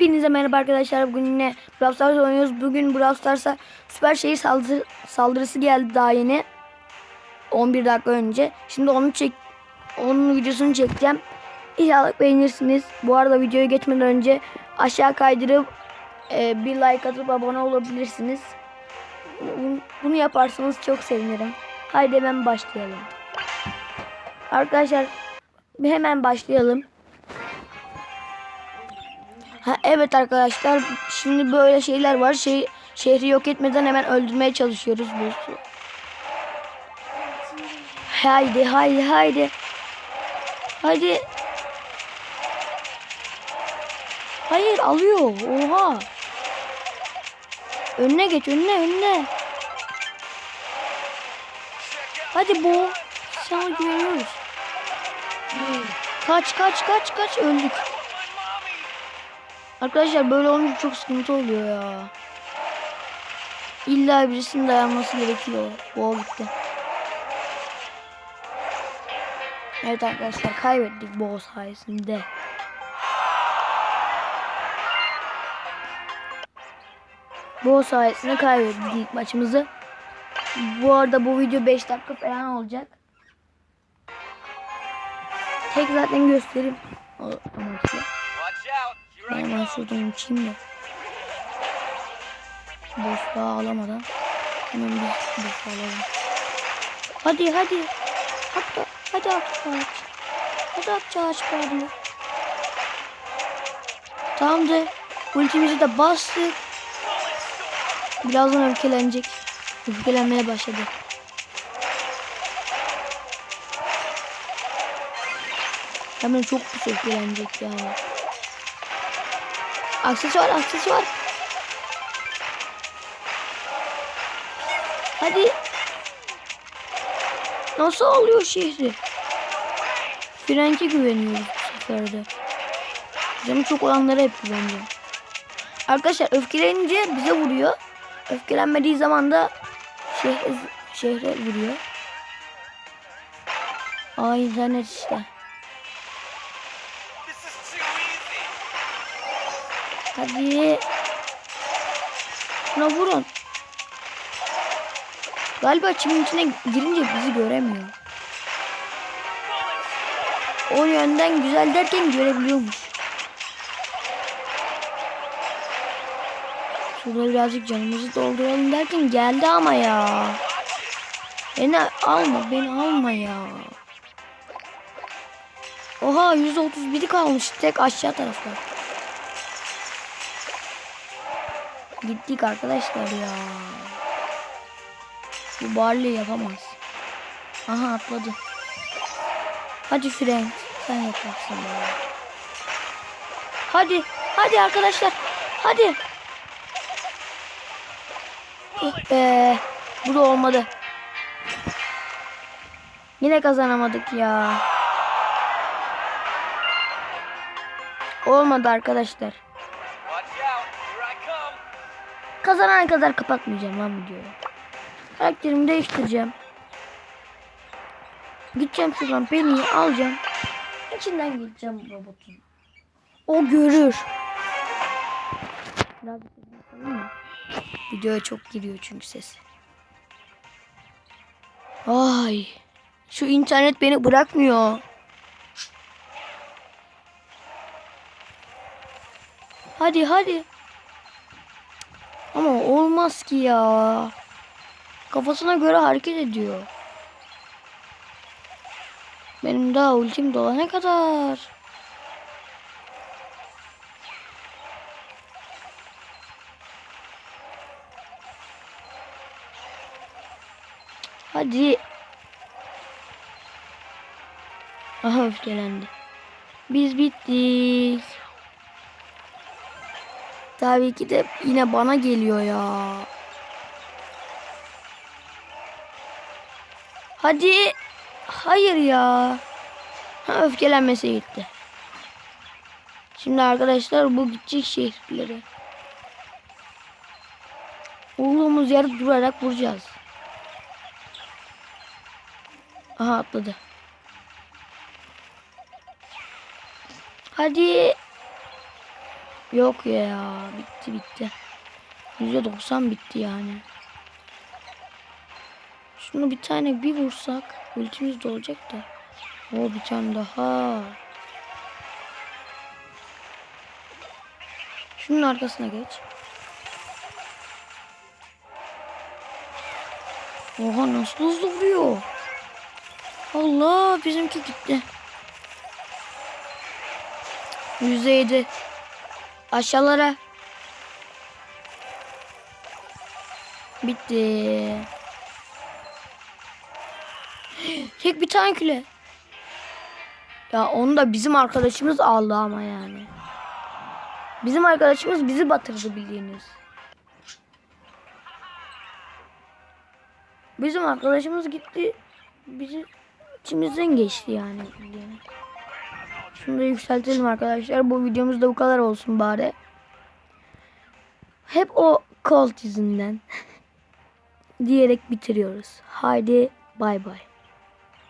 Hepinize merhaba arkadaşlar. Bugün yine Brawl Stars oynuyoruz. Bugün Brawl Stars'a süper şehir saldırı, saldırısı geldi daha yeni. 11 dakika önce. Şimdi onu çek onun videosunu çekeceğim. İnşallah beğenirsiniz. Bu arada videoya geçmeden önce aşağı kaydırıp e, bir like atıp abone olabilirsiniz. Bunu yaparsanız çok sevinirim. Haydi hemen başlayalım. Arkadaşlar hemen başlayalım. Evet arkadaşlar şimdi böyle şeyler var. Şey, şehri yok etmeden hemen öldürmeye çalışıyoruz. Bu. Haydi haydi haydi. Haydi. Hayır alıyor. Oha. Önüne geç önüne önüne. Hadi bu. Sana güveniyoruz. Kaç kaç kaç kaç öldük. Arkadaşlar böyle olunca çok sıkıntı oluyor ya. İlla birisinin dayanması gerekiyor. Bu gitti. Evet arkadaşlar kaybettik Bo sayesinde. Bo sayesinde kaybettik ilk maçımızı. Bu arada bu video 5 dakika falan olacak. Tek zaten göstereyim. O amaçlı. Hemen şuradan uçayım da. Boşluğa alamadan. Hemen bir boş alalım. Hadi hadi. Hatta hadi at ağaç. Hadi at ağaç pardon. Tamamdır. Ultimizi de bastık. Birazdan öfkelenecek. Öfkelenmeye başladı. Hemen çok pis öfkelenecek yani. Aksesuar aksesuar. Hadi. Nasıl alıyor şehri? Frank'e güveniyoruz bu sefer de. Çok olanlara hep güveneceğim. Arkadaşlar öfkelenince bize vuruyor. Öfkelenmediği zaman da şehre, şehre vuruyor. Aa internet işte. Hadi. Şuna vurun. Galiba çimin içine girince bizi göremiyor. O yönden güzel derken görebiliyormuş. Şurada birazcık canımızı dolduralım derken geldi ama ya. Beni alma, beni alma ya. Oha 131'i kalmış tek aşağı tarafta. Gittik arkadaşlar ya. Bu Barley yapamaz. Aha atladı. Hadi Frank. Sen yaparsın bana. Hadi. Hadi arkadaşlar. Hadi. Be. Bu da olmadı. Yine kazanamadık ya. Olmadı arkadaşlar. Kazanana kadar kapatmayacağım lan videoyu. Karakterimi değiştireceğim. Gideceğim şuradan Penny'yi alacağım. İçinden gideceğim robotun. O görür. Biraz? Videoya çok giriyor çünkü ses. Ay. Şu internet beni bırakmıyor. Hadi hadi. Ama olmaz ki ya. Kafasına göre hareket ediyor. Benim daha ultim dolana kadar. Hadi. Aha öfkelendi. Biz bittik. Tabii ki de yine bana geliyor ya. Hadi. Hayır ya. Ha, öfkelenmese gitti. Şimdi arkadaşlar bu gidecek şehirleri. Olduğumuz yerde durarak vuracağız. Aha atladı. Hadi. Yok ya bitti bitti. %90 bitti yani. Şunu bir tane bir vursak ultimiz de olacak da. O bir tane daha. Şunun arkasına geç. Oha nasıl hızlı vuruyor. Allah bizimki gitti. Yüzde yedi. Aşağılara. Bitti. Tek bir tane küle. Ya onu da bizim arkadaşımız aldı ama yani. Bizim arkadaşımız bizi batırdı bildiğiniz. Bizim arkadaşımız gitti. Bizim içimizden geçti yani bildiğiniz. Şunu da yükseltelim arkadaşlar. Bu videomuz da bu kadar olsun bari. Hep o Colt yüzünden diyerek bitiriyoruz. Haydi bay bay.